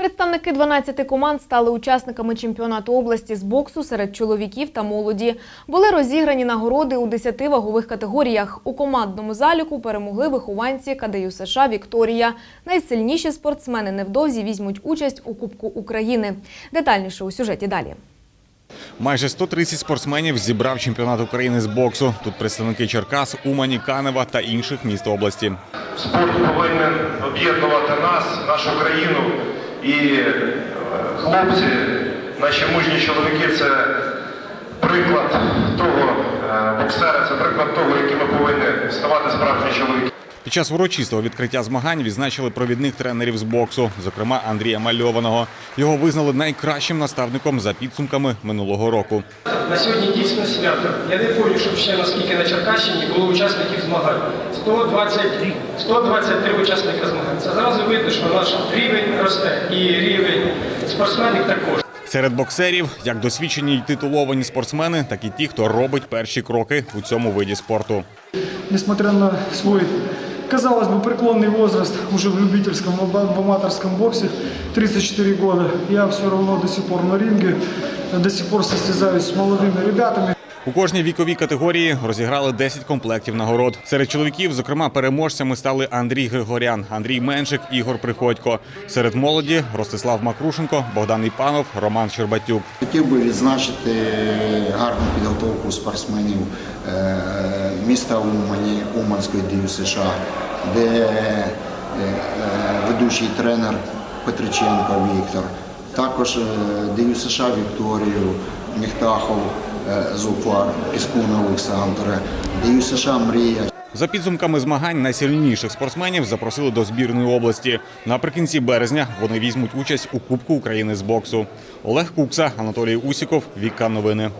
Представники 12 команд стали учасниками чемпіонату області з боксу серед чоловіків та молоді. Були розіграні нагороди у 10 вагових категоріях. У командному заліку перемогли вихованці КДЮ США Вікторія. Найсильніші спортсмени невдовзі візьмуть участь у Кубку України. Детальніше у сюжеті далі. Майже 130 спортсменів зібрав чемпіонат України з боксу. Тут представники Черкас, Умані, Канева та інших міст області. Спорт повинен об'єднувати нас, нашу країну. І е, хлопці, наші мужні чоловіки, це приклад того е, боксера, це приклад того, яким ми повинні ставати справжні чоловіки. Під час урочистого відкриття змагань відзначили провідних тренерів з боксу, зокрема Андрія Мальованого. Його визнали найкращим наставником за підсумками минулого року. На сьогодні дійсно свято. Я не пам'ятаю, щоб ще наскільки на Черкащині було учасників змагань. 120, 123 учасника змагань. Це зразу видно, що наш рівень росте і рівень спортсменів також. Серед боксерів як досвідчені й титуловані спортсмени, так і ті, хто робить перші кроки у цьому виді спорту. несмотря на свой, казалось бы, преклонный возраст уже в любительском, в аба- в аматорском боксе, 34 года, я все равно до сих пор на ринге, до сих пор состязаюсь с молодыми ребятами. У кожній віковій категорії розіграли 10 комплектів нагород. Серед чоловіків, зокрема, переможцями стали Андрій Григорян, Андрій Меншик, Ігор Приходько. Серед молоді Ростислав Макрушенко, Богдан Іпанов, Роман Щербатюк. Хотів би відзначити гарну підготовку спортсменів е, міста Умані, Уманської ДЮ США, де е, е, ведучий тренер Петриченко Віктор, також ДЮ США Вікторію, Міхтахов, е, Зуфар, Піскун Олександр, ДЮ США Мрія, За підсумками змагань найсильніших спортсменів запросили до збірної області. Наприкінці березня вони візьмуть участь у Кубку України з боксу. Олег Кукса, Анатолій Усіков, Віка Новини.